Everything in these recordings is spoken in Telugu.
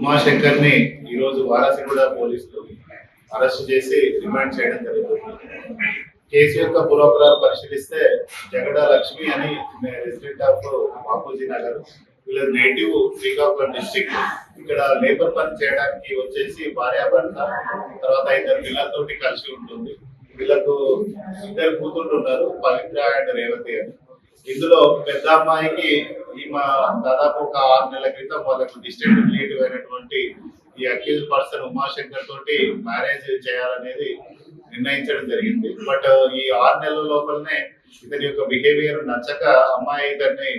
ఉమాశంకర్ని ఈరోజు వారాసిగూడ పోలీసులు అరెస్ట్ చేసి రిమాండ్ చేయడం జరుగుతుంది. కేసు యొక్క పూర్వపరాలు పరిశీలిస్తే జగడ లక్ష్మి అని రెసిడెంట్ ఆఫ్ బాపూజీ నగర్ వీళ్ళ నేటివ్ శ్రీకాకుళం డిస్టిక్ ఇక్కడ లేబర్ పని చేయడానికి వచ్చేసి భార్యాభర్త తర్వాత ఇద్దరు పిల్లలతోటి కలిసి ఉంటుంది. వీళ్ళకు ఇద్దరు కూతుళ్ళు ఉన్నారు పవిత్ర అండ్ రేవతి అని. ఇందులో పెద్ద అమ్మాయికి ఈ మా దాదాపు ఒక ఆరు నెలల క్రితం వాళ్ళకు డిస్టెంట్ రిలేటివ్ అయినటువంటి ఈ అక్యూజ్ పర్సన్ ఉమాశంకర్ తోటి మ్యారేజ్ చేయాలనేది నిర్ణయించడం జరిగింది. బట్ uh, ఈ ఆరు నెలల లోపలనే ఇతని యొక్క బిహేవియర్ నచ్చక అమ్మాయి ఇతన్ని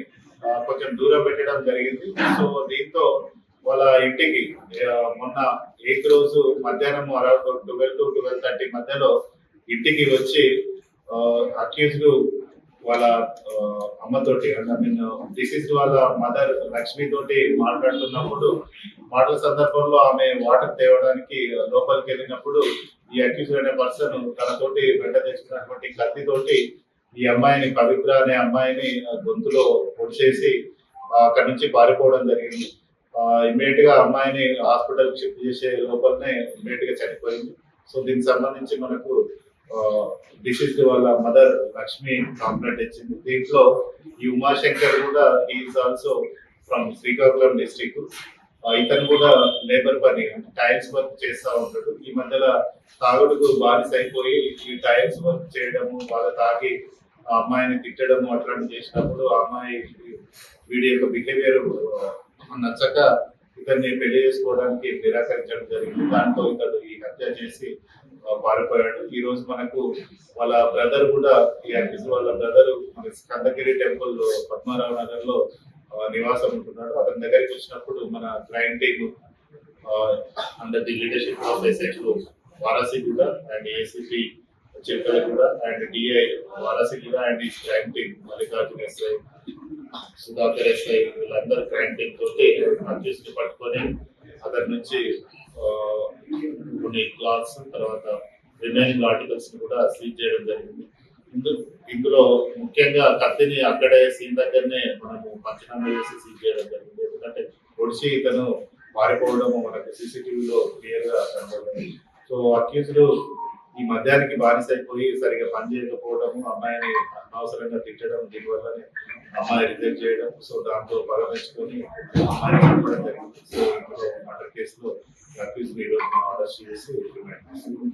కొంచెం దూరం పెట్టడం జరిగింది. సో దీంతో వాళ్ళ ఇంటికి మొన్న ఎయిత్ రోజు మధ్యాహ్నం around twelve to twelve thirty మధ్యలో ఇంటికి వచ్చి అక్యూజ్డ్ వాళ్ళ ఆ, అమ్మతోటి నేను మీన్ డిసీజ్ వాళ్ళ మదర్ లక్ష్మి తోటి మాట్లాడుతున్నప్పుడు మాటల సందర్భంలో ఆమె వాటర్ తేవడానికి లోపలికి వెళ్ళినప్పుడు ఈ అక్యూజ్ అనే పర్సన్ తనతోటి వెంట తెచ్చుకున్నటువంటి కత్తితోటి ఈ అమ్మాయిని పవిత్ర అనే అమ్మాయిని గొంతులో పొడిచేసి అక్కడి నుంచి పారిపోవడం జరిగింది. ఇమీడియట్గా అమ్మాయిని హాస్పిటల్ షిఫ్ట్ చేసే లోపలనే ఇమీడియట్గా చనిపోయింది. సో దీనికి సంబంధించి మనకు డిసీజ్ వాళ్ళ మదర్ లక్ష్మి కాంప్లైంట్ ఇచ్చింది. దీంట్లో ఈ ఉమాశంకర్ కూడా is also from Srikakulam district ఇతను కూడా లేబర్ పని టైల్స్ వర్క్ చేస్తా ఉంటాడు. ఈ మధ్యలో తాగుడుకు బానిస అయిపోయి ఈ టైల్స్ వర్క్ చేయడము బాగా తాగి ఆ అమ్మాయిని తిట్టడము అట్లాంటి చేసినప్పుడు ఆ అమ్మాయి వీడి యొక్క బిహేవియర్ నచ్చక ఇతన్ని పెళ్ళి చేసుకోవడానికి నిరాకరించడం జరిగింది. దాంతో ఇతడు ఈ హత్య చేసి పారిపోయాడు. ఈ రోజు మనకు వాళ్ళ బ్రదర్ కూడా ఈ అక్యూజ్ వాళ్ళ బ్రదర్ మన స్కందగిరి టెంపుల్ పద్మారావు నగర్లో నివాసం ఉంటున్నాడు. అతని దగ్గరికి వచ్చినప్పుడు మన crime team under the leadership of ఎస్ఐక్లు Warasiguda and ACP కూడా అండ్ డిఐ వారాసిగూడ అండ్ ఈ crime team Mallikarjuna SI Sudhakar SI వీళ్ళందరూ క్రైమ్ టీమ్ తోటి అక్యూస్ని పట్టుకొని అతని నుంచి కొన్ని క్లాత్స్ తర్వాత రిమైనింగ్ ఆర్టికల్స్ కూడా సీజ్ చేయడం జరిగింది. ఇందు ఇందులో ముఖ్యంగా కత్తిని అక్కడే సీన్ దగ్గరనే మనము పంచనామా చేసి సీజ్ చేయడం జరిగింది. ఎందుకంటే పొడిచి ఇతను పారిపోవడం మనకు సీసీటీవీలో క్లియర్గా కనబడింది సో అక్యూజ్డ్ ఈ మద్యానికి బానిస అయిపోయి సరిగా పని చేయకపోవడం అమ్మాయిని అనవసరంగా తిట్టడం దీనివల్లనే అమ్మాయి రిజెక్ట్ చేయడం సో దాంతో పగ అమ్మాయిని చంపడం జరిగింది. సో కేసులో అక్యూజ్ ఈరోజు ఆర్డర్ చేసి రిమాండ్ చేస్తున్నాం.